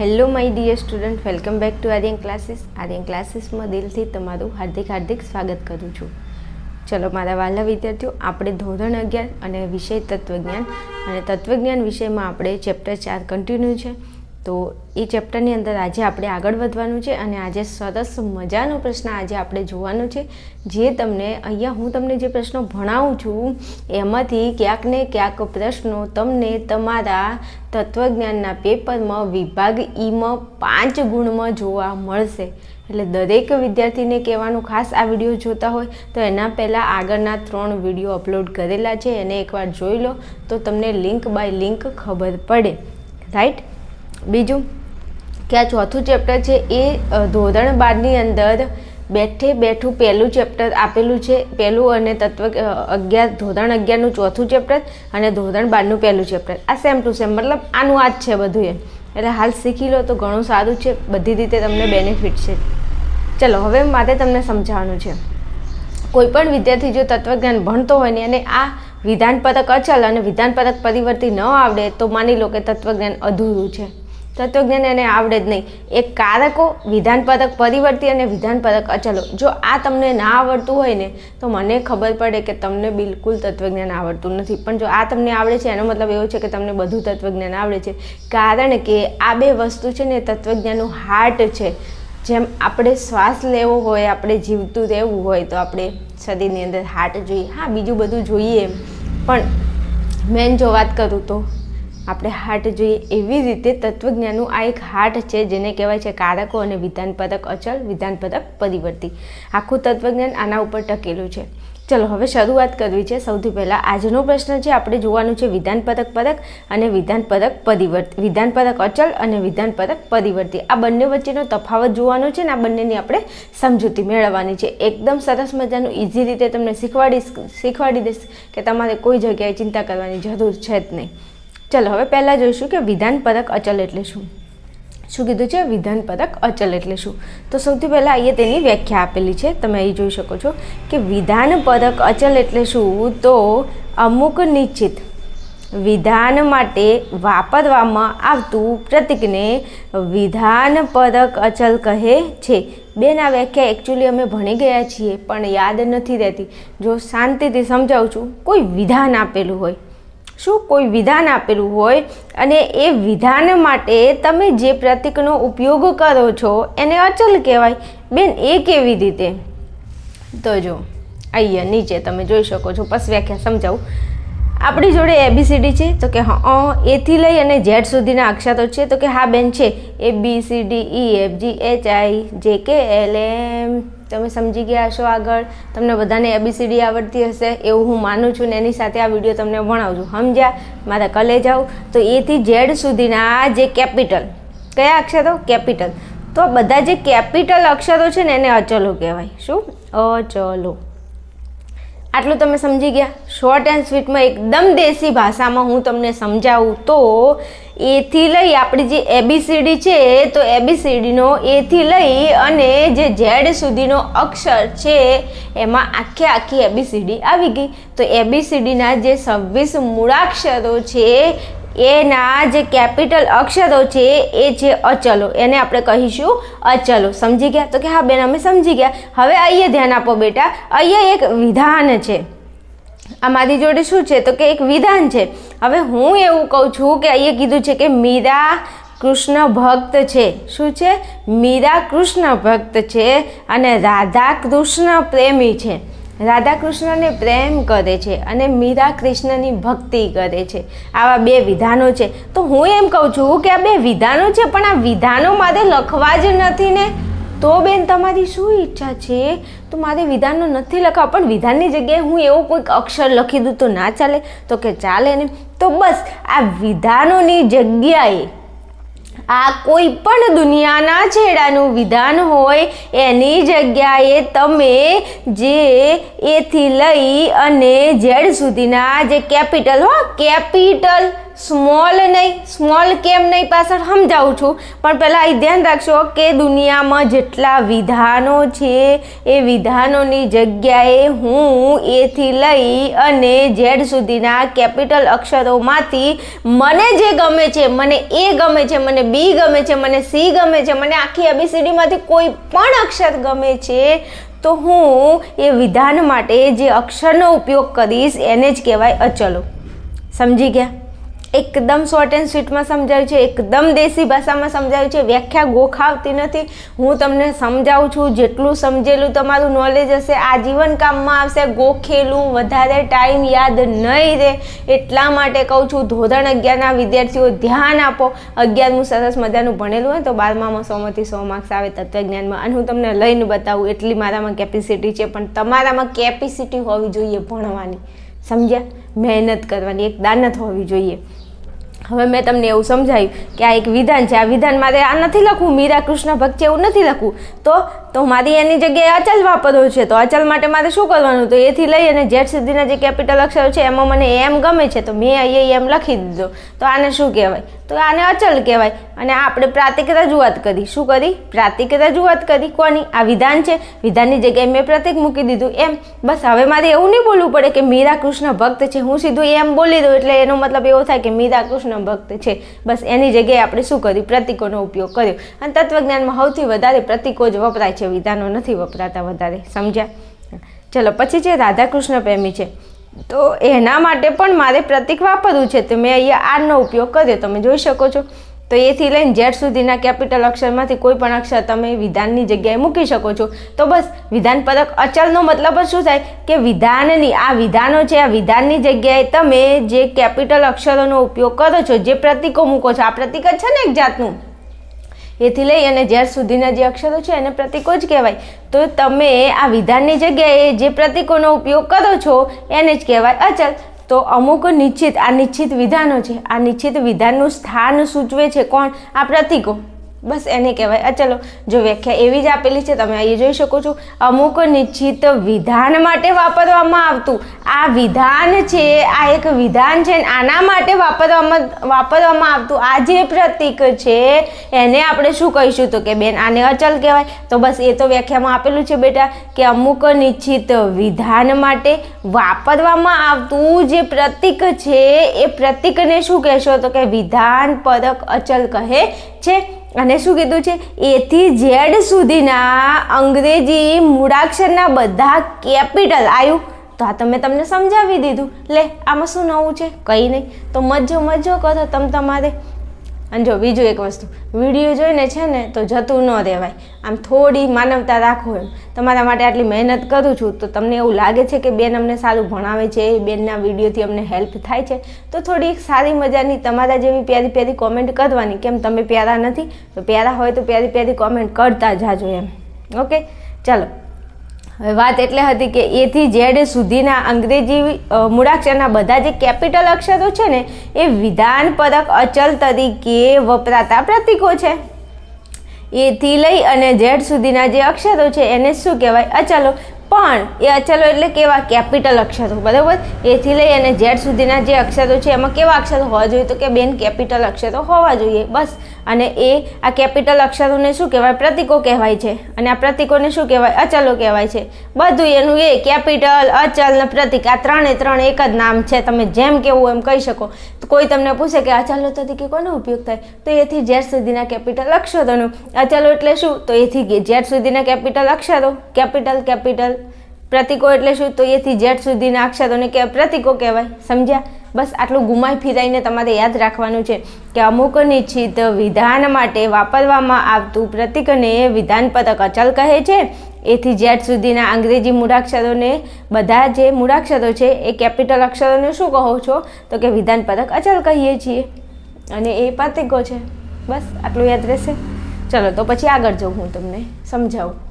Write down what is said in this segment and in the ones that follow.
Hello my dear student welcome back to Aryan classes Aryan ક્લાસીસમાં દિલથી તમારું હાર્દિક હાર્દિક સ્વાગત કરું છું. ચલો, મારા વાલા વિદ્યાર્થીઓ, આપણે ધોરણ અગિયાર અને વિષય તત્વજ્ઞાન અને તત્વજ્ઞાન વિષયમાં આપણે ચેપ્ટર ચાર કન્ટિન્યુ છે. તો એ ચેપ્ટરની અંદર આજે આપણે આગળ વધવાનું છે અને આજે સરસ મજાનો પ્રશ્ન આજે આપણે જોવાનો છે. જે તમને અહીંયા હું તમને જે પ્રશ્નો ભણાવું છું, એમાંથી ક્યાંક ને ક્યાંક પ્રશ્નો તમને તમારા તત્વજ્ઞાનના પેપરમાં વિભાગ ઈમાં પાંચ ગુણમાં જોવા મળશે. એટલે દરેક વિદ્યાર્થીને કહેવાનું ખાસ આ વીડિયો જોતા હોય તો એના પહેલાં આગળના ત્રણ વીડિયો અપલોડ કરેલા છે, એને એકવાર જોઈ લો તો તમને લિંક બાય લિંક ખબર પડે. રાઈટ? બીજું કે આ ચોથું ચેપ્ટર છે એ ધોરણ બારની અંદર બેઠે બેઠું પહેલું ચેપ્ટર આપેલું છે. પહેલું અને તત્વ અગિયાર, ધોરણ અગિયારનું ચોથું ચેપ્ટર અને ધોરણ બારનું પહેલું ચેપ્ટર આ સેમ ટુ સેમ મતલબ આનું આ જ છે બધું એમ. એટલે હાલ શીખી લો તો ઘણું સારું છે. બધી રીતે તમને બેનિફિટ છે. ચલો, હવે મારે તમને સમજાવવાનું છે. કોઈપણ વિદ્યાર્થી જો તત્વજ્ઞાન ભણતો હોય ને અને આ વિધાનપરક અચલ અને વિધાનપરક પરિવર્તી ન આવડે તો માની લો કે તત્વજ્ઞાન અધૂરું છે. તત્વજ્ઞાન એને આવડે જ નહીં. એ કારકો વિધાનપરક પરિવર્તી અને વિધાનપરક અચલો. જો આ તમને ના આવડતું હોય ને, તો મને ખબર પડે કે તમને બિલકુલ તત્વજ્ઞાન આવડતું નથી. પણ જો આ તમને આવડે છે, એનો મતલબ એવો છે કે તમને બધું તત્વજ્ઞાન આવડે છે. કારણ કે આ બે વસ્તુ છે ને તત્વજ્ઞાનનું હાર્ટ છે. જેમ આપણે શ્વાસ લેવો હોય, આપણે જીવતું રહેવું હોય, તો આપણે શરીરની અંદર હાર્ટ જોઈએ. હા, બીજું બધું જોઈએ પણ મેન જો વાત કરું તો આપણે હાર્ટ જોઈએ એવી રીતે તત્વજ્ઞાનનું આ એક હાર્ટ છે, જેને કહેવાય છે કારકો અને વિધાનપદક અચલ, વિધાનપદક પરિવર્તી. આખું તત્વજ્ઞાન આના ઉપર ટકેલું છે. ચલો, હવે શરૂઆત કરવી છે. સૌથી પહેલાં આજનો પ્રશ્ન છે, આપણે જોવાનું છે વિધાનપરક પરક અને વિધાનપરક પરિવર્ત વિધાનપરક અચલ અને વિધાનપરક પરિવર્તી. આ બંને વચ્ચેનો તફાવત જોવાનો છે ને આ બંનેની આપણે સમજૂતી મેળવવાની છે. એકદમ સરસ મજાનું ઇઝી રીતે તમને શીખવાડીશ, શીખવાડી દઈશ કે તમારે કોઈ જગ્યાએ ચિંતા કરવાની જરૂર છે જ નહીં. ચલો, હવે પહેલાં જોઈશું કે વિધાન પદક અચલ એટલે શું? શું કીધું છે? વિધાન પદક અચલ એટલે શું? તો સૌથી પહેલાં અહીંયા તેની વ્યાખ્યા આપેલી છે. તમે અહીં જોઈ શકો છો કે વિધાન પદક અચલ એટલે શું? તો અમુક નિશ્ચિત વિધાન માટે વાપરવામાં આવતું પ્રતીકને વિધાનપરક અચલ કહે છે. બેન આ વ્યાખ્યા એકચ્યુઅલી અમે ભણી ગયા છીએ, પણ યાદ નથી રહેતી. જો શાંતિથી સમજાવું છું, કોઈ વિધાન આપેલું હોય શું કોઈ વિધાન આપેલું હોય અને એ વિધાન માટે તમે જે પ્રતીકનો ઉપયોગ કરો છો એને અચલ કહેવાય. બેન, એ કેવી રીતે? તો જો અહીંયા નીચે તમે જોઈ શકો છો. બસ વ્યાખ્યા સમજાવું. આપણી જોડે એબીસીડી છે? તો કે હા એથી લઈ અને ઝેડ સુધીના અક્ષરો છે. તો કે હા, બેન, છે. A B C D E F G H I J K L એમ તમે સમજી ગયા હશો આગળ. તમને બધાને એબીસીડી આવડતી હશે એવું હું માનું છું ને એની સાથે આ વીડિયો તમને ભણાવું સમજ્યા? મારા કલે જાઓ તો એથી ઝેડ સુધીના જે કેપિટલ, કયા અક્ષરો કેપિટલ. તો બધા જે કેપિટલ અક્ષરો છે ને એને અચલો કહેવાય. શું? અચલો. આટલું તમે સમજી ગયા. શોર્ટ એન્ડ સ્વીટમાં એકદમ દેશી ભાષામાં હું તમને સમજાવું તો એથી લઈ આપણી જે એબીસીડી છે, તો એબીસીડીનો એથી લઈ અને જે ઝેડ સુધીનો અક્ષર છે, એમાં આખે આખી એબીસીડી આવી ગઈ. તો એબીસીડીના જે છવ્વીસ મૂળાક્ષરો છે એના જે કેપિટલ અક્ષરો છે એ છે અચલો. એને આપણે કહીશું અચલો. સમજી ગયા? તો કે હા બેન, અમે સમજી ગયા. હવે અહીંયા ધ્યાન આપો બેટા. અહીંયા એક વિધાન છે. આ મારી જોડે શું છે? તો કે એક વિધાન છે. હવે હું એવું કહું છું કે અહીંયા કીધું છે કે મીરા કૃષ્ણ ભક્ત છે. શું છે? મીરા કૃષ્ણ ભક્ત છે અને રાધા કૃષ્ણ પ્રેમી છે. રાધા કૃષ્ણને પ્રેમ કરે છે અને મીરા કૃષ્ણની ભક્તિ કરે છે. આવા બે વિધાનો છે. તો હું એમ કહું છું કે આ બે વિધાનો છે, પણ આ વિધાનો મારે લખવા જ નથી ને. તો બેન, તમારી શું ઈચ્છા છે? તો મારે વિધાનો નથી લખવા, પણ વિધાનની જગ્યાએ હું એવો કોઈક અક્ષર લખી દઉં તો ના ચાલે. તો કે ચાલે ને. તો બસ, આ વિધાનોની જગ્યાએ આ કોઈ પણ દુનિયાના છેડાનું વિધાન હોય, એની જગ્યાએ તમે જે એથી લઈ અને ઝેડ સુધીના જે કેપિટલ હો કેપિટલ સ્મોલ નહીં, સ્મોલ કેમ નહીં પાછળ સમજાવું છું. પણ પહેલાં એ ધ્યાન રાખશો કે દુનિયામાં જેટલા વિધાનો છે, એ વિધાનોની જગ્યાએ હું એથી લઈ અને ઝેડ સુધીના કેપિટલ અક્ષરોમાંથી મને જે ગમે છે, મને એ ગમે છે, મને બી ગમે છે, મને સી ગમે છે, મને આખી એબીસીડીમાંથી કોઈ પણ અક્ષર ગમે છે, તો હું એ વિધાન માટે જે અક્ષરનો ઉપયોગ કરીશ એને જ કહેવાય અચલો. સમજી ગયા? એકદમ શોર્ટ એન્ડ સ્વીટમાં સમજાવ્યું છે, એકદમ દેશી ભાષામાં સમજાવ્યું છે, વ્યાખ્યા ગોખાવતી નથી. હું તમને સમજાવું છું, જેટલું સમજેલું તમારું નોલેજ હશે, આજીવન કામમાં આવશે, ગોખેલું, વધારે ટાઈમ યાદ નહીં રહે. એટલા માટે કહું છું, ધોરણ અગિયારના વિદ્યાર્થીઓ ધ્યાન આપો. અગિયારમું સરસ મજાનું ભણેલું હોય તો બારમામાં સોમાંથી સો માર્ક્સ આવે તત્વજ્ઞાનમાં. અને હું તમને લઈને બતાવું, એટલી મારામાં કેપેસિટી છે, પણ તમારામાં કેપેસિટી હોવી જોઈએ ભણવાની. સમજ્યા? મહેનત કરવાની, એક દાનત હોવી જોઈએ. હવે મેં તમને એવું સમજાવ્યું કે આ એક વિધાન છે. આ વિધાન મારે આ નથી લખવું. મીરા કૃષ્ણ ભક્ત એવું નથી લખવું. તો તો મારી એની જગ્યાએ અચલ વાપરવું છે. તો અચલ માટે મારે શું કરવાનું? તો એથી લઈ અને જેટ સુધીના જે કેપિટલ અક્ષરો છે, એમાં મને એમ ગમે છે, તો મેં અહીંયા એમ લખી દીધો. તો આને શું કહેવાય? તો આને અચલ કહેવાય. અને આપણે પ્રાતિક રજૂઆત કરી. શું કરી? પ્રાતિક રજૂઆત કરી કોની? આ વિધાન છે. વિધાનની જગ્યાએ મેં પ્રતિક મૂકી દીધું. એમ. બસ હવે મારે એવું નહીં બોલવું પડે કે મીરા કૃષ્ણ ભક્ત છે. હું સીધું એમ બોલી દઉં એટલે એનો મતલબ એવો થાય કે મીરા કૃષ્ણ ભક્ત છે. બસ એની જગ્યાએ આપણે શું કર્યું? પ્રતિકોનો ઉપયોગ કર્યો. અને તત્વજ્ઞાનમાં સૌથી વધારે પ્રતિકો જ વપરાય છે. વિધાનો નથી વપરાતા વધારે. સમજ્યા? ચલો, પછી છે રાધાકૃષ્ણ પ્રેમી છે. તો એના માટે પણ મારે પ્રતિક વાપરવું છે. તો મેં અહીંયા આરનો ઉપયોગ કર્યો. તમે જોઈ શકો છો. તો એથી લઈને ઝેડ સુધીના કેપિટલ અક્ષરમાંથી કોઈ પણ અક્ષર તમે વિધાનની જગ્યાએ મૂકી શકો છો. તો બસ, વિધાન પરક અચલનો મતલબ શું થાય? કે વિધાનની, આ વિધાનો છે, આ વિધાનની જગ્યાએ તમે જે કેપિટલ અક્ષરોનો ઉપયોગ કરો છો, જે પ્રતિકો મૂકો છો, આ પ્રતિક જ છે ને એક જાતનું? એથી લઈ અને જ્યાર સુધીના જે અક્ષરો છે એને પ્રતિકો જ કહેવાય. તો તમે આ વિધાનની જગ્યાએ જે પ્રતિકોનો ઉપયોગ કરો છો એને જ કહેવાય અચલ. તો અમુક નિશ્ચિત, આ નિશ્ચિત વિધાનો છે. આ નિશ્ચિત વિધાનનું સ્થાન સૂચવે છે કોણ? આ પ્રતિકો. બસ એને કહેવાય. ચલો, જો વ્યાખ્યા એવી જ આપેલી છે, તમે અહીં જોઈ શકો છો. અમુક નિશ્ચિત વિધાન માટે વાપરવામાં આવતું. આ વિધાન છે, આ એક વિધાન છે આના માટે વાપરવામાં વાપરવામાં આવતું. આ જે પ્રતીક છે, એને આપણે શું કહીશું તો કે બેન આને અચલ કહેવાય. તો બસ એ તો વ્યાખ્યામાં આપેલું છે બેટા કે અમુક નિશ્ચિત વિધાન માટે વાપરવામાં આવતું જે પ્રતીક છે, એ પ્રતીકને શું કહેશો તો કે વિધાન પરક અચલ કહે છે. અને શું કીધું છે? એથી ઝેડ સુધીના અંગ્રેજી મૂળાક્ષરના બધા કેપિટલ આવ્યું તો આ તમે તમને સમજાવી દીધું. લે, આમાં શું નવું છે? કંઈ નહીં. તો મજો મજો કરો તમે તમારે. અને જો બીજું એક વસ્તુ, વીડિયો જોઈને છે ને તો જતું ન રહેવાય. આમ થોડી માનવતા રાખો એમ. તમારા માટે આટલી મહેનત કરું છું તો તમને એવું લાગે છે કે બેન અમને સારું ભણાવે છે બેનના વિડીયોથી અમને હેલ્પ થાય છે? તો થોડી સારી મજાની તમારા જેવી પ્યારી પ્યારી કોમેન્ટ કરવાની. કેમ તમે પ્યારા નથી? તો પ્યારા હોય તો પ્યારી પ્યારી કોમેન્ટ કરતા જાજો એમ. ઓકે ચાલો. વાત એટલે હતી કે એથી ઝેડ સુધીના અંગ્રેજી મૂળાક્ષરના બધા જે કેપિટલ અક્ષરો છે ને, એ વિધાન પરક અચલ તરીકે વપરાતા પ્રતીકો છે. એથી લઈ અને ઝેડ સુધીના જે અક્ષરો છે, એને શું કહેવાય? અચલો. પણ એ અચલો એટલે કેવા? કેપિટલ અક્ષરો. બરાબર? એથી લઈ અને ઝેડ સુધીના જે અક્ષરો છે, એમાં કેવા અક્ષરો હોવા જોઈએ? તો કે બેન, કેપિટલ અક્ષરો હોવા જોઈએ. બસ. અને એ આ કેપિટલ અક્ષરોને શું કહેવાય? પ્રતીકો કહેવાય છે. અને આ પ્રતીકોને શું કહેવાય? અચલો કહેવાય છે. બધું એનું એ કેપિટલ અચલ ને પ્રતીક, આ ત્રણે ત્રણ એક જ નામ છે. તમે જેમ કેવું એમ કહી શકો. કોઈ તમને પૂછે કે અચલો તરીકે કોનો ઉપયોગ થાય? તો એથી ઝેડ સુધીના કેપિટલ અક્ષરોનું. અચલો એટલે શું? તો એથી ઝેડ સુધીના કેપિટલ અક્ષરો. કેપિટલ કેપિટલ પ્રતીકો એટલે શું? તો એથી જેઠ સુધીના અક્ષરોને કે પ્રતિકો કહેવાય. સમજ્યા? બસ આટલું ગુમાઈ ફિરાઈને તમારે યાદ રાખવાનું છે કે અમુક નિશ્ચિત વિધાન માટે વાપરવામાં આવતું પ્રતિકને વિધાન પદક અચલ કહે છે. એથી જેટ સુધીના અંગ્રેજી મૂળાક્ષરોને બધા જે મૂળાક્ષરો છે, એ કેપિટલ અક્ષરોને શું કહો છો? તો કે વિધાન પદક અચલ કહીએ છીએ. અને એ પ્રતિકો છે. બસ આટલું યાદ રહેશે. ચલો, તો પછી આગળ જાઉં હું તમને. સમજાવું.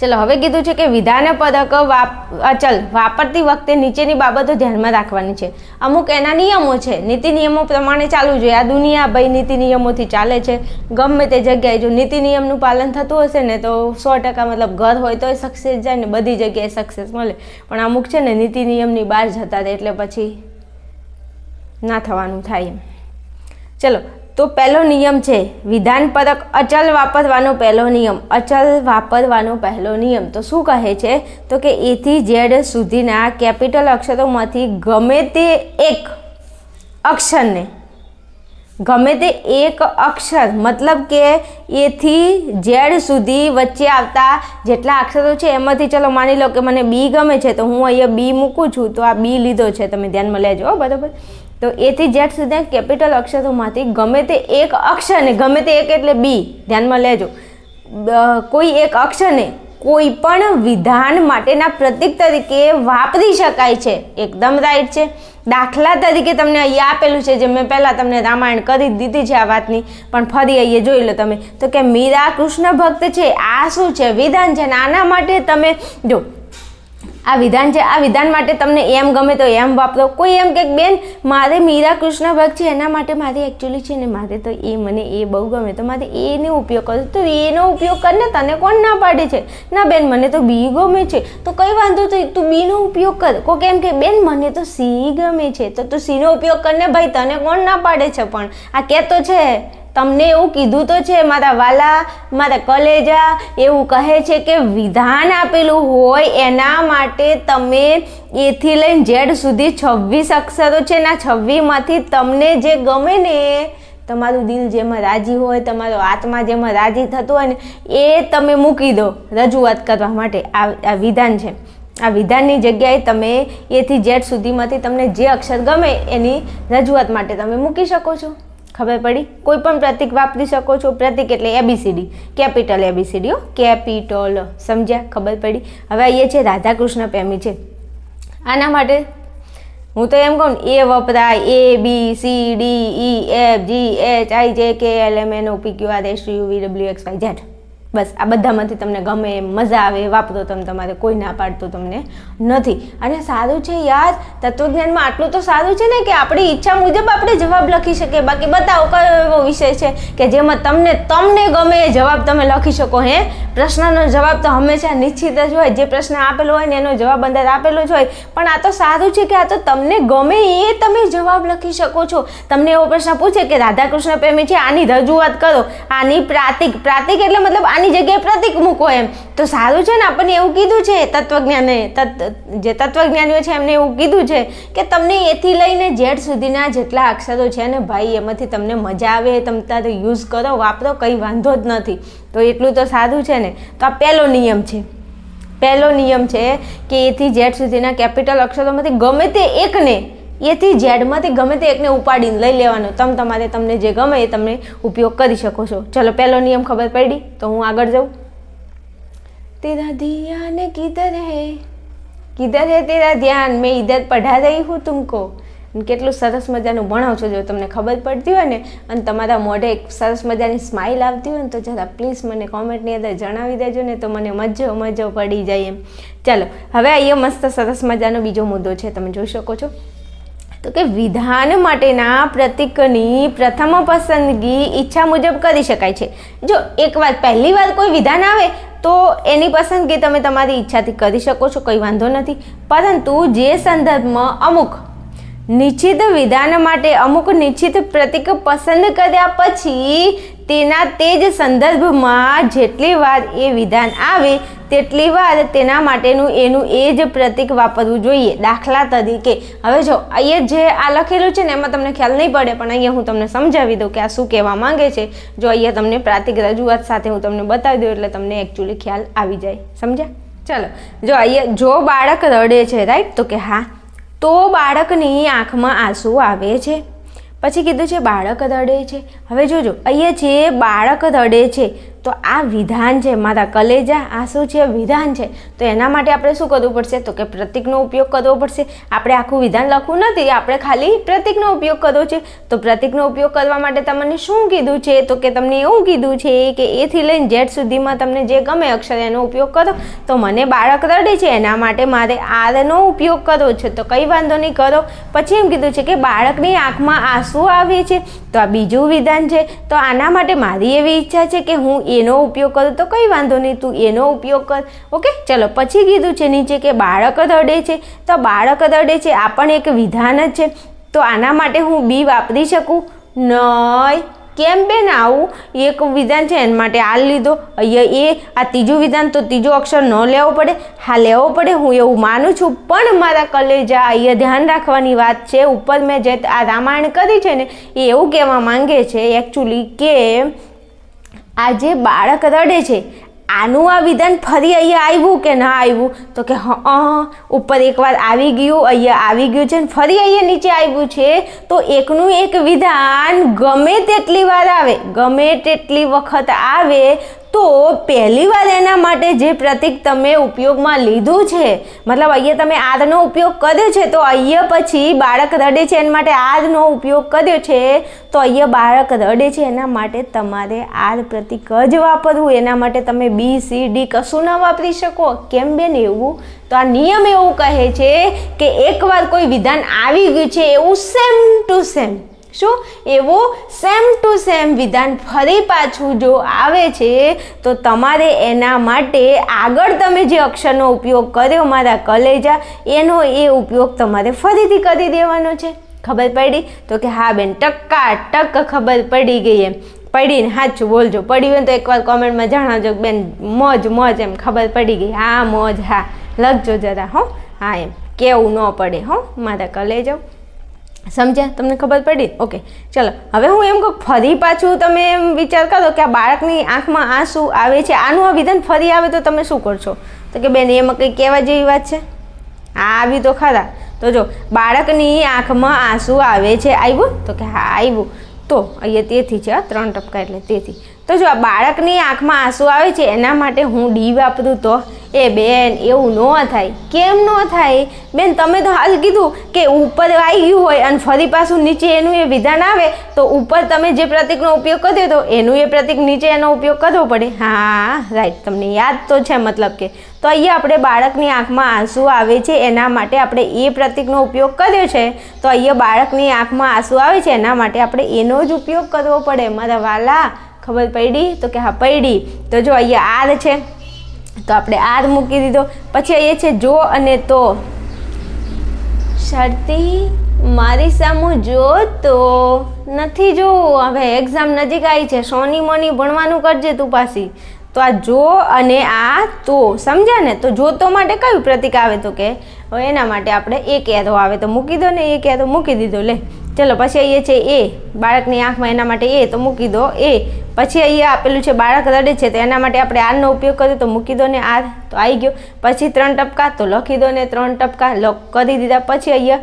ચલો, હવે કીધું છે કે વિધાન પદક વાપ અચલ વાપરતી વખતે નીચેની બાબતો ધ્યાનમાં રાખવાની છે. અમુક એના નિયમો છે. નીતિ નિયમો પ્રમાણે ચાલવું જોઈએ. આ દુનિયા ભાઈ નીતિ નિયમોથી ચાલે છે. ગમે તે જગ્યાએ જો નીતિ નિયમનું પાલન થતું હશે ને, તો સો ટકા મતલબ ઘર હોય તોય સક્સેસ જાય ને, બધી જગ્યાએ સક્સેસ મળે. પણ અમુક છે ને, નીતિ નિયમની બહાર જતા એટલે પછી ના થવાનું થાય એમ. ચલો તો પહેલો નિયમ છે વિધાનપરક અચલ વાપરવાનો પહેલો નિયમ, અચલ વાપરવાનો પહેલો નિયમ. તો શું કહે છે? તો કે એથી ઝેડ સુધીના કેપિટલ અક્ષરોમાંથી ગમે તે એક અક્ષરને, ગમે તે એક અક્ષર, મતલબ કે એથી ઝેડ સુધી વચ્ચે આવતા જેટલા અક્ષરો છે, એમાંથી ચલો માની લો કે મને બી ગમે છે, તો હું અહીંયા બી મૂકું છું, તો આ બી લીધો છે, તમે ધ્યાનમાં લેજો બરાબર? તો એથી ઝેડ સુધી કેપિટલ અક્ષરોમાંથી ગમે તે એક અક્ષરને, ગમે તે એક એટલે બી ધ્યાનમાં લેજો. કોઈ એક અક્ષરને કોઈ પણ વિધાન માટેના પ્રતીક તરીકે વાપરી શકાય છે. એકદમ રાઈટ છે. દાખલા તરીકે તમને અહીંયા આપેલું છે, જે મેં પહેલાં તમને રામાયણ કરી દીધી છે આ વાતની. પણ ફરી અહીંયા જોઈ લો તમે. તો કે મીરા કૃષ્ણ ભક્ત છે, આ શું છે? વિધાન છે ને આના માટે તમે જો આ વિધાન છે. આ વિધાન માટે તમને એમ ગમે તો એમ વાપરો. કોઈ એમ કે બેન, મારે મીરા કૃષ્ણ ભગ છે. એના માટે મારે એકચ્યુઅલી છે ને મારે તો એ મને એ બહુ ગમે. તો મારે એનો ઉપયોગ કરો તો એનો ઉપયોગ કરીને તને કોણ ના પાડે છે? ના, બેન, મને તો બી ગમે છે. તો કંઈ વાંધો તો તું બીનો ઉપયોગ કર. કોઈ કેમ કે, બેન, મને તો સી ગમે છે. તો તું સીનો ઉપયોગ કરીને, ભાઈ, તને કોણ ના પાડે છે પણ? આ કહેતો છે. તમને એવું કીધું તો છે, મારા વાલા, મારા કલેજા, એવું કહે છે કે વિધાન આપેલું હોય એના માટે તમે એથી લઈને ઝેડ સુધી છવ્વીસ અક્ષરો છે ના છવ્વીસમાંથી તમને જે ગમે ને, તમારું દિલ જેમાં રાજી હોય, તમારો આત્મા જેમાં રાજી થતું હોય ને, એ તમે મૂકી દો રજૂઆત કરવા માટે. આ આ વિધાન છે. આ વિધાનની જગ્યાએ તમે એથી ઝેડ સુધીમાંથી તમને જે અક્ષર ગમે એની રજૂઆત માટે તમે મૂકી શકો છો. ખબર પડી? કોઈ પણ પ્રતિક વાપરી શકો છો. પ્રતિક એટલે એબીસીડી કેપિટલ એબીસીડી કેપિટલ. સમજ્યા? ખબર પડી? હવે અહીંયા છે રાધાકૃષ્ણ પ્રેમી છે. આના માટે હું તો એમ કહું એ વપરાય. A B C D E F G H I J K L M N O P Q R S U V W X Y Z બસ આ બધામાંથી તમને ગમે મજા આવે વાપરો તમે તમારે કોઈ ના પાડતું તમને નથી. અને સારું છે યાર, તત્વજ્ઞાનમાં આટલું તો સારું છે ને કે આપણી ઈચ્છા મુજબ આપણે જવાબ લખી શકીએ. બાકી બતાવો, કયો એવો વિષય છે કે જેમાં તમને તમને ગમે એ જવાબ તમે લખી શકો, હે? પ્રશ્નનો જવાબ તો હંમેશા નિશ્ચિત જ હોય. જે પ્રશ્ન આપેલો હોય ને એનો જવાબ અંદર આપેલો જ હોય. પણ આ તો સારું છે કે આ તો તમને ગમે એ તમે જવાબ લખી શકો છો. તમને એવો પ્રશ્ન પૂછે કે રાધાકૃષ્ણ પ્રેમી છે, આની રજૂઆત કરો. આની પ્રાતિક પ્રાતિક એટલે મતલબ આની જગ્યાએ પ્રતિક મૂકો એમ. તો સારું છે ને, આપણને એવું કીધું છે તત્વજ્ઞાને, તત્, જે તત્વજ્ઞાનીઓ છે એમને એવું કીધું છે કે તમને એથી લઈને ઝેડ સુધીના જેટલા અક્ષરો છે ને ભાઈ, એમાંથી તમને મજા આવે, તમે તારે યુઝ કરો, વાપરો, કંઈ વાંધો જ નથી. તો એટલું તો સારું છે ને. તો આ પહેલો નિયમ છે. પહેલો નિયમ છે કે એથી ઝેડ સુધીના કેપિટલ અક્ષરોમાંથી ગમે તે એકને એથી ઝેડમાંથી ગમે તે એકને ઉપાડીને લઈ લેવાનો. તમ તમારે તમને જે ગમે એ તમે ઉપયોગ કરી શકો છો. ચલો, પહેલો નિયમ ખબર પડી, તો હું આગળ જાઉં. તેરા ધ્યાન કિધર હે કિધર હે તેરા ધ્યાન, મેં ઇધર પઢા રહી હું તુમકો. કેટલું સરસ મજાનું ભણાવ છો જો તમને ખબર પડતી હોય ને, અને તમારા મોઢે એક સરસ મજાની સ્માઇલ આવતી હોય ને, તો જરા પ્લીઝ મને કોમેન્ટની અંદર જણાવી દેજો ને, તો મને મજો મજો પડી જાય એમ. ચાલો, હવે અહીંયા મસ્ત સરસ મજાનો બીજો મુદ્દો છે, તમે જોઈ શકો છો. તો કે વિધાન માટેના પ્રતિકની પ્રથમ પસંદગી ઈચ્છા મુજબ કરી શકાય છે. જો એક વાર પહેલી વાર કોઈ વિધાન આવે, તો એની પસંદગી તમે તમારી ઈચ્છાથી કરી શકો છો, કંઈ વાંધો નથી. પરંતુ જે સંદર્ભમાં અમુક નિશ્ચિત વિધાન માટે અમુક નિશ્ચિત પ્રતીક પસંદ કર્યા પછી તેના તે જ સંદર્ભમાં જેટલી વાર એ વિધાન આવે, તેટલી વાર તેના માટેનું એનું એ જ પ્રતીક વાપરવું જોઈએ. દાખલા તરીકે, હવે જો અહીંયા જે આ લખેલું છે ને, એમાં તમને ખ્યાલ નહીં પડે, પણ અહીંયા હું તમને સમજાવી દઉં કે આ શું કહેવા માંગે છે. જો અહીંયા તમને પ્રાતિક રજૂઆત સાથે હું તમને બતાવી દઉં, એટલે તમને એકચ્યુઅલી ખ્યાલ આવી જાય. સમજ્યા? ચાલો, જો અહીંયા જો બાળક રડે છે રાઈટ તો કે હા તો બાળકની આંખમાં આંસુ આવે છે. પછી કીધું છે બાળક રડે છે. હવે જોજો, અહીંયા છે બાળક રડે છે તો આ વિધાન છે, મારા કલેજા, આ શું છે વિધાન છે. તો એના માટે આપણે શું કરવું પડશે? તો કે પ્રતીકનો ઉપયોગ કરવો પડશે. આપણે આખું વિધાન લખવું નથી, આપણે ખાલી પ્રતિકનો ઉપયોગ કરવો છે. તો પ્રતિકનો ઉપયોગ કરવા માટે તમને શું કીધું છે? તો કે તમને એવું કીધું છે કે એથી લઈને ઝેડ સુધીમાં તમને જે ગમે અક્ષર એનો ઉપયોગ કરો. તો મને બાળક રડે છે, એના માટે મારે આરનો ઉપયોગ કરવો છે. તો કંઈ વાંધો નહીં, કરો. પછી એમ કીધું છે કે બાળકની આંખમાં આંસુ આવે છે. તો આ બીજું વિધાન છે. તો આના માટે મારી એવી ઈચ્છા છે કે હું એનો ઉપયોગ કરું, તો કંઈ વાંધો નહીં, તું એનો ઉપયોગ કર. ઓકે ચલો, પછી કીધું છે નીચે કે બાળક રડે છે. તો બાળક રડે છે, આ પણ એક વિધાન જ છે. તો આના માટે હું બી વાપરી શકું? નહીં કેમ બેન આવું? એક વિધાન છે, એના માટે આ લીધો. અહીંયા એ, આ ત્રીજું વિધાન, તો ત્રીજો અક્ષર ન લેવો પડે. હા, લેવો પડે, હું એવું માનું છું. પણ મારા કલેજા અહીંયા ધ્યાન રાખવાની વાત છે. ઉપર મેં જે આ રામાયણ કરી છે ને, એ એવું કહેવા માંગે છે એકચ્યુઅલી કે આ જે બાળક રડે છે. આનું આ વિધાન ફરી અહીંયા આવ્યું કે ના આવ્યું? તો કે હં ઉપર એકવાર આવી ગયું, અહીંયા આવી ગયું છે ને ફરી અહીંયા નીચે આવ્યું છે. તો એકનું એક વિધાન ગમે તેટલી વાર આવે, ગમે તેટલી વખત આવે તો પહેલી વાર એના માટે જે પ્રતીક તમે ઉપયોગમાં લીધું છે, મતલબ અહીંયા તમે આરનો ઉપયોગ કર્યો છે, તો અહીંયા પછી બાળક રડે છે, એના માટે આરનો ઉપયોગ કર્યો છે, તો અહીંયા બાળક રડે છે, એના માટે તમારે આર પ્રતીક જ વાપરવું, એના માટે તમે બી સી ડી કશું ના વાપરી શકો. કેમ બેન એવું? તો આ નિયમ એવું કહે છે કે એકવાર કોઈ વિધાન આવી ગયું છે, એવું સેમ ટુ સેમ શું એવું સેમ ટુ સેમ વિધાન ફરી પાછું જો આવે છે, તો તમારે એના માટે આગળ તમે જે અક્ષરનો ઉપયોગ કર્યો મારા કલેજા, એનો એ ઉપયોગ તમારે ફરીથી કરી દેવાનો છે. ખબર પડી? તો કે હા બેન ટક્કા ટક ખબર પડી ગઈ એમ. પડીને સાચું બોલજો. પડી હોય તો એકવાર કોમેન્ટમાં જણાવજો બેન, મોજ મોજ એમ. ખબર પડી ગઈ. હા, મોજ, હા. લખજો જરા, હો. હા એમ. કેવું ન પડે, હો, મારા કલેજો. સમજ્યા? તમને ખબર પડી? ઓકે, ચલો. હવે હું એમ કહું, ફરી પાછું તમે એમ વિચાર કરો કે આ બાળકની આંખમાં આંસુ આવે છે, આનું આ વિધાન ફરી આવે તો તમે શું કરશો? તો કે બેન, એમાં કંઈ કહેવા જેવી વાત છે? આ આવ્યું તો ખરા. તો જો, બાળકની આંખમાં આંસુ આવે છે, આવ્યું? તો કે હા, આવ્યું. તો, અહીંયા તેથી છે ત્રણ ટપકા એટલે તેથી. તો જો આ બાળકની આંખમાં આંસુ આવે છે, એના માટે હું ડી વાપરું તો. એ બેન, એવું ન થાય. કેમ ન થાય? બેન, તમે તો હાલ કીધું કે ઉપર આવી ગયું હોય અને ફરી પાછું નીચે એનું એ વિધાન આવે, તો ઉપર તમે જે પ્રતીકનો ઉપયોગ કર્યો તો એનું એ પ્રતીક નીચે એનો ઉપયોગ કરવો પડે. હા, રાઈટ. તમને યાદ તો છે મતલબ કે. તો અહીંયા આપણે બાળકની આંખમાં આંસુ આવે છે, એના માટે આપણે એ પ્રતીકનો ઉપયોગ કર્યો છે. તો અહીંયા બાળકની આંખમાં આંસુ આવે છે, એના માટે આપણે એનો જ ઉપયોગ કરવો પડે. મારા વાલા ખબર પડી? તો કે હા, પડી. તો જો અહીંયા આર છે, તો આપણે આર મૂકી દીધો. પછી અહીંયા છે જો અને તો. શરતી, મારી સામું જો તો નથી જોવું હવે એક્ઝામ નજીક આવી છે. સોની મોની ભણવાનું કરજે તું પાછી. તો આ જો અને આ તો. સમજ્યા ને? તો જોતો માટે કયું પ્રતીક આવે તો કે? એના માટે આપણે એક એરો આવે. તો મૂકી દો ને, એક એરો મૂકી દીધો. લે. ચલો, પછી અહીંયા છે એ. બાળકની આંખમાં એના માટે એ, તો મૂકી દો. એ. પછી અહીંયા આપેલું છે બાળક રડે છે, તો એના માટે આપણે આરનો ઉપયોગ કર્યો તો મૂકી દો ને આર, તો આવી ગયો. પછી ત્રણ ટપકા, તો લખી દો ને ત્રણ ટપકા કરી દીધા. પછી અહીંયા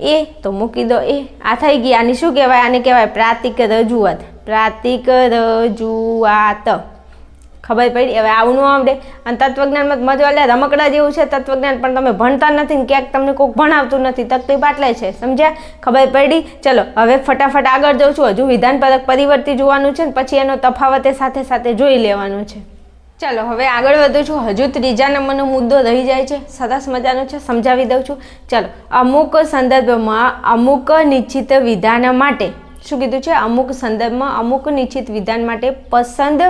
એ, તો મૂકી દો એ. આ થઈ ગઈ. આની શું કહેવાય? આને કહેવાય પ્રાતિક રજૂઆત. પ્રાતિક રજૂઆત. ખબર પડી? હવે આવું આવડે. અને તત્વજ્ઞાનમાં મજા એટલે રમકડા જેવું છે તત્વજ્ઞાન, પણ તમે ભણતા નથી ને ક્યાંક તમને કોઈક ભણાવતું નથી. તકલીફ આટલે છે, સમજ્યા? ખબર પડી? ચલો, હવે ફટાફટ આગળ જાઉં છું. હજુ વિધાનપરક પરિવર્તી જોવાનું છે ને પછી એનો તફાવતે સાથે સાથે જોઈ લેવાનું છે. ચાલો, હવે આગળ વધું છું. હજુ ત્રીજા નંબરનો મુદ્દો રહી જાય છે. સરસ મજાનો છે, સમજાવી દઉં છું. ચાલો, અમુક સંદર્ભમાં અમુક નિશ્ચિત વિધાન માટે. શું કીધું છે? અમુક સંદર્ભમાં અમુક નિશ્ચિત વિધાન માટે પસંદ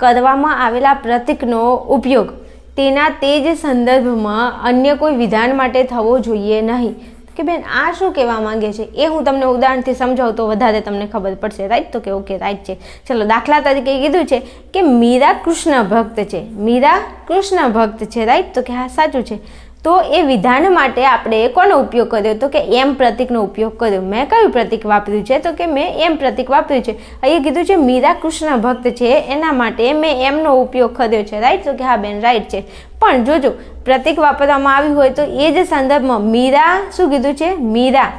કરવામાં આવેલા પ્રતીકનો ઉપયોગ. તેના તે જ સંદર્ભમાં અન્ય કોઈ વિધાન માટે થવો જોઈએ નહીં. કે બેન, આ શું કહેવા માંગે છે? એ હું તમને ઉદાહરણથી સમજાવું તો વધારે તમને ખબર પડશે. રાઈટ તો કે ઓકે રાઈટ છે. ચલો, દાખલા તરીકે કીધું છે કે મીરા કૃષ્ણ ભક્ત છે. મીરા કૃષ્ણ ભક્ત છે રાઈટ તો કે હા, સાચું છે. તો એ વિધાન માટે આપણે કોનો ઉપયોગ કર્યો? તો કે એમ પ્રતિકનો ઉપયોગ કર્યો. મેં કયું પ્રતિક વાપર્યું છે? તો કે મેં એમ પ્રતીક વાપર્યું છે. અહીંયા કીધું છે, મીરા કૃષ્ણ ભક્ત છે, એના માટે મેં એમનો ઉપયોગ કર્યો છે. રાઈટ તો કે હા બેન રાઈટ છે. પણ જોજો, પ્રતીક વાપરવામાં આવ્યું હોય તો એ જ સંદર્ભમાં મીરા શું કીધું છે? મીરા.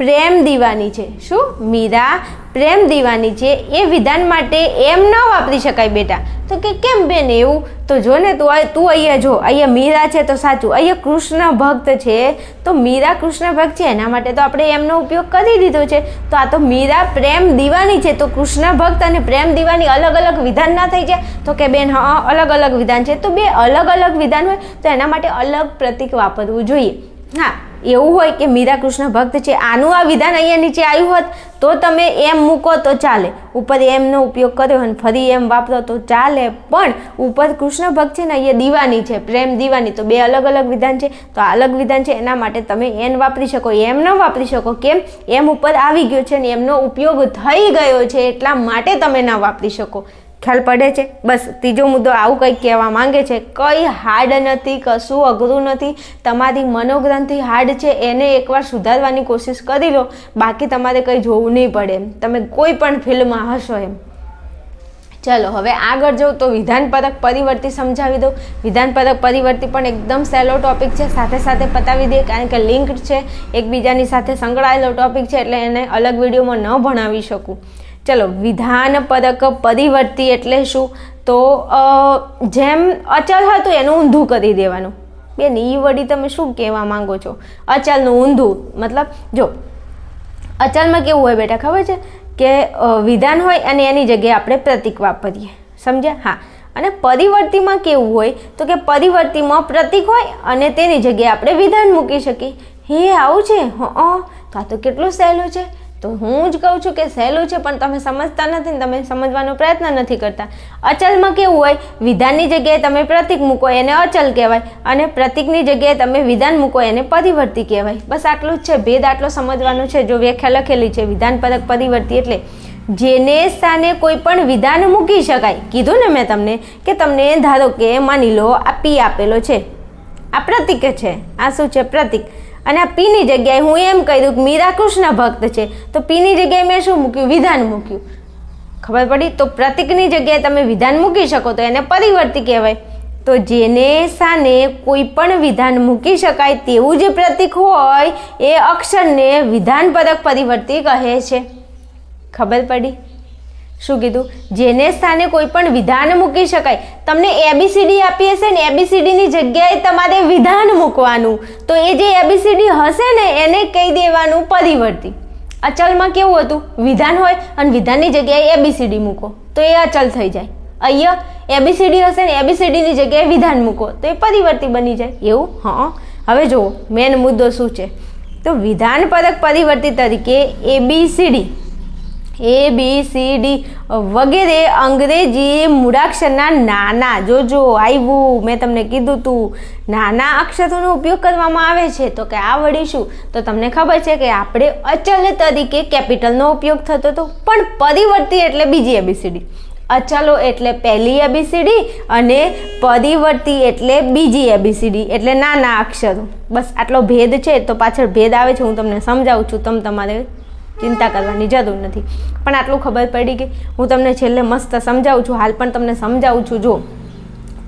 પ્રેમ દીવાની છે. શું? મીરા, પ્રેમ દીવાની છે. એ વિધાન માટે એમ ન વાપરી શકાય બેટા. તો કે કેમ બેન એવું? તો જો ને તું તું અહીંયા જો. અહીંયા મીરા છે તો સાચું. અહીંયા કૃષ્ણ ભક્ત છે. તો મીરા કૃષ્ણ ભક્ત છે. એના માટે તો આપણે એમનો ઉપયોગ કરી દીધો છે. તો આ તો મીરા પ્રેમ દીવાની છે. તો કૃષ્ણ ભક્ત અને પ્રેમ દીવાની અલગ અલગ વિધાન ના થઈ જાય. તો કે બેન, હા, અલગ અલગ વિધાન છે. તો બે અલગ અલગ વિધાન હોય તો એના માટે અલગ પ્રતીક વાપરવું જોઈએ. હા. એવું હોય કે મીરા કૃષ્ણ ભક્ત છે, આનું આ વિધાન અહીંયા નીચે આવ્યું હોત, તો તમે એમ મૂકો તો ચાલે. ઉપર એમનો ઉપયોગ કર્યો અને ફરી એમ વાપરો તો ચાલે. પણ ઉપર કૃષ્ણ ભક્ત છે ને, અહીંયા દીવાની છે, પ્રેમ દીવાની. તો બે અલગ અલગ વિધાન છે, તો આ અલગ વિધાન છે, એના માટે તમે એન વાપરી શકો, એમ ન વાપરી શકો. કેમ? એમ ઉપર આવી ગયો છે ને, એમનો ઉપયોગ થઈ ગયો છે, એટલા માટે તમે ના વાપરી શકો. ખ્યાલ પડે છે? બસ, ત્રીજો મુદ્દો આવું કંઈક કહેવા માંગે છે. કંઈ હાર્ડ નથી, કશું અઘરું નથી. તમારી મનોગ્રંથિ હાર્ડ છે, એને એકવાર સુધારવાની કોશિશ કરી લો. બાકી તમારે કંઈ જોવું નહીં પડે તમે કોઈ પણ ફિલ્ડમાં હશો એમ. ચલો, હવે આગળ જાઉં તો વિધાનપરક પરિવર્તી સમજાવી દઉં. વિધાનપરક પરિવર્તી પણ એકદમ સહેલો ટોપિક છે. સાથે સાથે પતાવી દઈએ કારણ કે લિંક છે. એકબીજાની સાથે સંકળાયેલો ટોપિક છે, એટલે એને અલગ વિડીયોમાં ન ભણાવી શકું. ચલો વિધાન પદક પરિવર્તી એટલે શું? તો જેમ અચલ હતું એનું ઊંધું કરી દેવાનું. બેન એ વળી તમે શું કહેવા માંગો છો? અચલનું ઊંધું, મતલબ, જો, અચલમાં કેવું હોય બેટા, ખબર છે? કે વિધાન હોય અને એની જગ્યાએ આપણે પ્રતિક વાપરીએ. સમજ્યા? હા. અને પરિવર્તીમાં કેવું હોય? તો કે પરિવર્તીમાં પ્રતિક હોય અને તેની જગ્યાએ આપણે વિધાન મૂકી શકીએ. હે, આવું છે? હં. તો આ તો કેટલું સહેલું છે. તો હું જ કહું છું કે સહેલું છે, પણ તમે સમજતા નથી ને તમે સમજવાનો પ્રયત્ન નથી કરતા. અચલમાં કેવું હોય? વિધાનની જગ્યાએ તમે પ્રતિક મૂકો, એને અચલ કહેવાય. અને પ્રતિકની જગ્યાએ તમે વિધાન મૂકો, એને પરિવર્તી કહેવાય. બસ આટલું જ છે. ભેદ આટલો સમજવાનો છે. જો વ્યાખ્યા લખેલી છે, વિધાન પદક પરિવર્તી એટલે જેને સ્થાને કોઈ પણ વિધાન મૂકી શકાય. કીધું ને મેં તમને કે તમને ધારો કે માની લો આ પી આપેલો છે. આ પ્રતિક છે. આ શું છે? પ્રતીક. અને આ પીની જગ્યાએ હું એમ કહ્યું કે મીરા કૃષ્ણ ભક્ત છે, તો પીની જગ્યાએ મેં શું મૂક્યું? વિધાન મૂક્યું. ખબર પડી? તો પ્રતિકની જગ્યાએ તમે વિધાન મૂકી શકો, તો એને પરિવર્તી કહેવાય. તો જેને સાને કોઈ પણ વિધાન મૂકી શકાય તેવું જે પ્રતિક હોય, એ અક્ષરને વિધાન પરક પરિવર્તી કહે છે. ખબર પડી? શું કીધું? જેને સ્થાને કોઈ પણ વિધાન મૂકી શકાય. તમને એબીસીડી આપી હશે ને એબીસીડીની જગ્યાએ તમારે વિધાન મૂકવાનું. તો એ જે એબીસીડી હશે ને, એને કહી દેવાનું પરિવર્તી અચલમાં કેવું હતું? વિધાન હોય અને વિધાનની જગ્યાએ એબીસીડી મૂકો. તો એ અચલ થઈ જાય. અહીંયા એબીસીડી હશે ને એબીસીડીની જગ્યાએ વિધાન મૂકો. તો એ પરિવર્તી બની જાય. એવું? હા. હવે જુઓ મેન મુદ્દો શું છે? તો વિધાન પરક પરિવર્તી તરીકે A B C D A B C D વગેરે અંગ્રેજી મૂળાક્ષરના નાના. જો જો આવ્યું મેં તમને કીધું તું. નાના અક્ષરોનો ઉપયોગ કરવામાં આવે છે. તો કે આ વળી શું? તો તમને ખબર છે કે આપણે અચલ તરીકે કેપિટલનો ઉપયોગ થતો હતો. પણ પરિવર્તી એટલે બીજી એબીસીડી અચલો એટલે પહેલી એબીસીડી અને પરિવર્તી એટલે બીજી એબીસીડી એટલે નાના અક્ષરો. બસ આટલો ભેદ છે. તો પાછળ ભેદ આવે છે. હું તમને સમજાવું છું. તમ તમારે ચિંતા કરવાની જરૂર નથી. પણ આટલું ખબર પડી કે હું તમને છેલ્લે મસ્ત સમજાવું છું, હાલ પણ તમને સમજાવું છું, જો.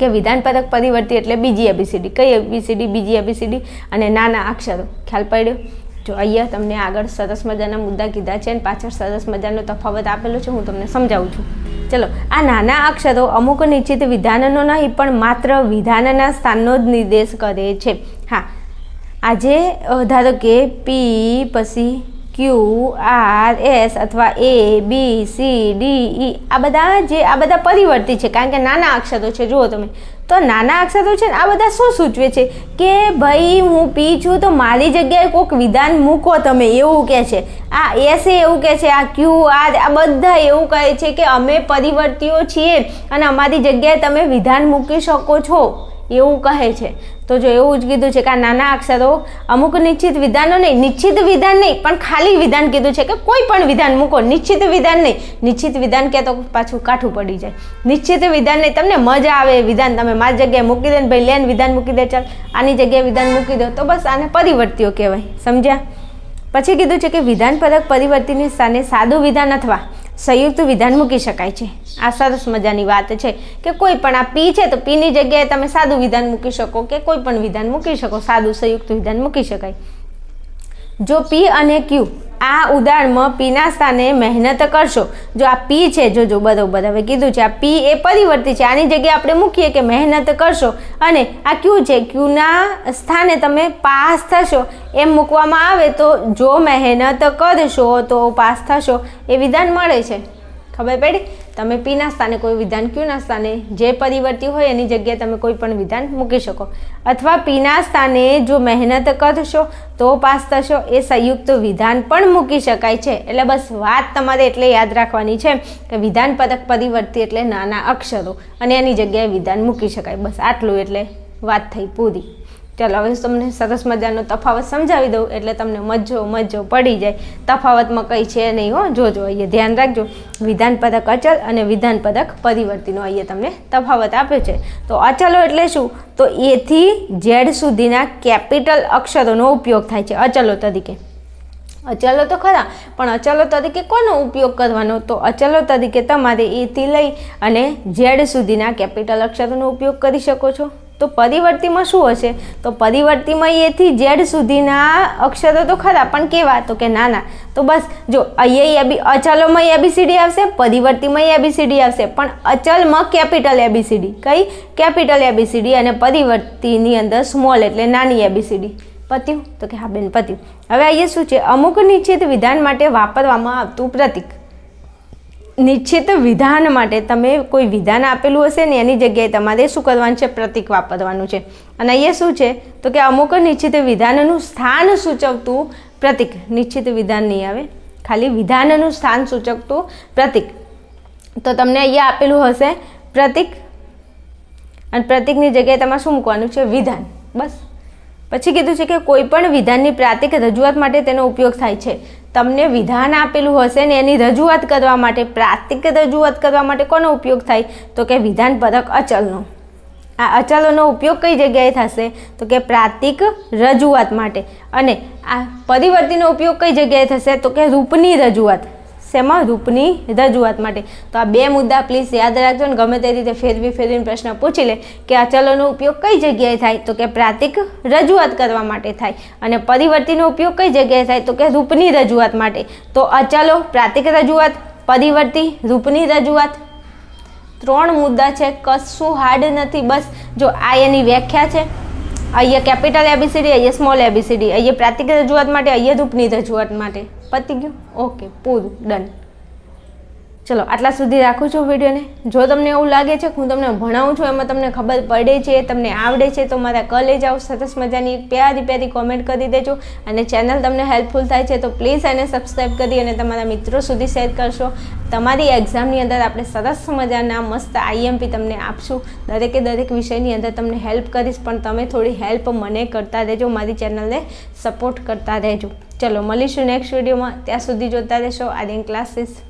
કે વિધાનપરક પરિવર્તી એટલે બીજી એબીસીડી કઈ એબીસીડી બીજી એબીસીડી અને નાના અક્ષરો. ખ્યાલ પડ્યો? જો અહીંયા તમને આગળ સરસ મજાના મુદ્દા કીધા છે અને પાછળ સરસ મજાનો તફાવત આપેલો છે, હું તમને સમજાવું છું. ચલો, આ નાના અક્ષરો અમુક નિશ્ચિત વિધાનનો નહીં, પણ માત્ર વિધાનના સ્થાનનો જ નિર્દેશ કરે છે. હા. આજે ધારો કે પી પછી ક્યુ આર એસ અથવા એ બી સી ડી ઈ આ બધા જે આ બધા પરિવર્તી છે, કારણ કે નાના અક્ષરો છે, જુઓ તમે. તો નાના અક્ષરો છે ને આ બધા શું સૂચવે છે? કે ભાઈ, હું પી છું, તો મારી જગ્યાએ કોઈક વિધાન મૂકો તમે, એવું કહે છે. આ એસ એ એવું કહે છે, આ ક્યુ આર આ બધા એવું કહે છે કે અમે પરિવર્તીઓ છીએ અને અમારી જગ્યાએ તમે વિધાન મૂકી શકો છો, એવું કહે છે. તો જો એવું જ કીધું છે કે આ નાના અક્ષરો અમુક નિશ્ચિત વિધાનો નહીં, નિશ્ચિત વિધાન નહીં, પણ ખાલી વિધાન કીધું છે કે કોઈ પણ વિધાન મૂકો, નિશ્ચિત વિધાન નહીં. નિશ્ચિત વિધાન કે તો પાછું કાઠું પડી જાય. નિશ્ચિત વિધાન નહીં, તમને મજા આવે વિધાન. તમે મારી જગ્યાએ મૂકી દે ને ભાઈ, લેન વિધાન મૂકી દે, ચાલ. આની જગ્યાએ વિધાન મૂકી દો તો બસ આને પરિવર્તીઓ કહેવાય. સમજ્યા? પછી કીધું છે કે વિધાનપરક પરિવર્તીની સ્થાને સાદું વિધાન અથવા સંયુક્ત વિધાન મૂકી શકાય છે. આ સરસ મજાની વાત છે કે કોઈ પણ આ પી છે તો પીની જગ્યાએ તમે સાદું વિધાન મૂકી શકો કે કોઈ પણ વિધાન મૂકી શકો. સાદું સંયુક્ત વિધાન મૂકી શકાય. જો પી અને ક્યુ આ ઉદાહરણમાં પીના સ્થાને મહેનત કરશો. જો આ પી છે, જો જો, બરોબર. હવે કીધું છે, આ પી એ પરિવર્તી છે. આની જગ્યાએ આપણે મૂકીએ કે મહેનત કરશો. અને આ ક્યુ છે? ક્યુના સ્થાને તમે પાસ થશો. એમ મૂકવામાં આવે તો જો મહેનત કરશો તો પાસ થશો. એ વિધાન મળે છે. ખબર પડી? તમે પીના સ્થાને કોઈ વિધાન ક્યુના સ્થાને જે પરિવર્તી હોય એની જગ્યાએ તમે કોઈ પણ વિધાન મૂકી શકો. અથવા પીના સ્થાને જો મહેનત કરશો, તો પાસ થશો. એ સંયુક્ત વિધાન પણ મૂકી શકાય છે. એટલે બસ વાત તમારે એટલે યાદ રાખવાની છે કે વિધાન પદક પરિવર્તી એટલે નાના અક્ષરો અને એની જગ્યાએ વિધાન મૂકી શકાય. બસ આટલું એટલે વાત થઈ પૂરી. ચાલો, હવે તમને સરસ મજાનો તફાવત સમજાવી દઉં, એટલે તમને મજો મજો પડી જાય. તફાવતમાં કંઈ છે નહીં હો, જોજો, અહીંયા ધ્યાન રાખજો. વિધાન પદક અચલ અને વિધાન પદક પરિવર્તિનો અહીંયા તમને તફાવત આપ્યો છે. તો અચલો એટલે શું? તો એથી ઝેડ સુધીના કેપિટલ અક્ષરોનો ઉપયોગ થાય છે, અચલો તરીકે. અચલો તો ખરા, પણ અચલો તરીકે કોનો ઉપયોગ કરવાનો? તો અચલો તરીકે તમારે એથી લઈ અને ઝેડ સુધીના કેપિટલ અક્ષરોનો ઉપયોગ કરી શકો છો. તો પરિવર્તીમાં શું હશે? તો પરિવર્તીમાં એથી ઝેડ સુધીના અક્ષરો તો ખરા, પણ કેવા? તો કે નાના. તો બસ, જો અહીંયા એબી અચલોમાં એબીસીડી આવશે, પરિવર્તીમાં એબીસીડી આવશે, પણ અચલમાં capital A B C D કઈ? Capital A B C D અને પરિવર્તીની અંદર સ્મોલ એટલે નાની એબીસીડી પત્યું? તો કે હા બેન, પત્યું. હવે અહીંયા શું છે? અમુક નિશ્ચિત વિધાન માટે વાપરવામાં આવતું પ્રતીક. નિશ્ચિત વિધાન માટે તમે કોઈ વિધાન આપેલું હશે ને એની જગ્યાએ તમારે શું કરવાનું છે? પ્રતિક વાપરવાનું છે. અને અહીંયા શું છે? તો કે અમુક નિશ્ચિત વિધાનનું સ્થાન સૂચવતું પ્રતિક. નિશ્ચિત વિધાન નહીં આવે. ખાલી વિધાનનું સ્થાન સૂચવતું પ્રતિક. તો તમને અહીંયા આપેલું હશે પ્રતિક. અને પ્રતિકની જગ્યાએ તમારે શું મૂકવાનું છે? વિધાન. બસ. પછી કીધું છે કે કોઈ પણ વિધાનની પ્રાતિક રજૂઆત માટે તેનો ઉપયોગ થાય છે. તમને વિધાન આપેલું હશે ને એની રજૂઆત કરવા માટે પ્રાતિક રજૂઆત કરવા માટે કોનો ઉપયોગ થાય? તો કે વિધાન પરક અચલનો. આ અચલોનો ઉપયોગ કઈ જગ્યાએ થશે? તો કે પ્રાતિક રજૂઆત માટે. અને આ પરિવર્તીનો ઉપયોગ કઈ જગ્યાએ થશે? તો કે રૂપની રજૂઆત. શેમાં? રૂપની રજૂઆત માટે. તો આ બે મુદ્દા પ્લીઝ યાદ રાખજો ને ગમે તે રીતે ફેરવી ફેરવીને પ્રશ્ન પૂછી લે કે અચલોનો ઉપયોગ કઈ જગ્યાએ થાય? તો કે પ્રાતિક રજૂઆત કરવા માટે થાય. અને પરિવર્તીનો ઉપયોગ કઈ જગ્યાએ થાય? તો કે રૂપની રજૂઆત માટે. તો અચલો પ્રાતિક રજૂઆત, પરિવર્તી, રૂપની રજૂઆત. ત્રણ મુદ્દા છે, કશું હાર્ડ નથી. બસ જો આ એની વ્યાખ્યા છે. અહીંયા capital A B C D અહીંયા small A B C D અહીંયા પ્રાતિક રજૂઆત માટે અહીંયા રૂપની રજૂઆત માટે. પતી ગયું? ઓકે પૂરું ડન ચલો, આટલા સુધી રાખું છું વિડીયોને. જો તમને એવું લાગે છે હું તમને ભણાવું છું, એમાં તમને ખબર પડે છે, તમને આવડે છે, તો મારા કલે જાઓ સરસ મજાની પ્યારી પ્યારી કોમેન્ટ કરી દેજો. અને ચેનલ તમને હેલ્પફુલ થાય છે, તો પ્લીઝ એને સબસ્ક્રાઈબ કરી અને તમારા મિત્રો સુધી શેર કરશો. તમારી એક્ઝામની અંદર આપણે સરસ મજાના, મસ્ત આઈએમપી તમને આપશું. દરેકે દરેક વિષયની અંદર તમને હેલ્પ કરીશ, પણ તમે થોડી હેલ્પ મને કરતા રહેજો, મારી ચેનલને સપોર્ટ કરતા રહેજો. ચલો, મળીશું નેક્સ્ટ વિડીયોમાં ત્યાં સુધી જોતા રહેશો. આર્યન ક્લાસીસ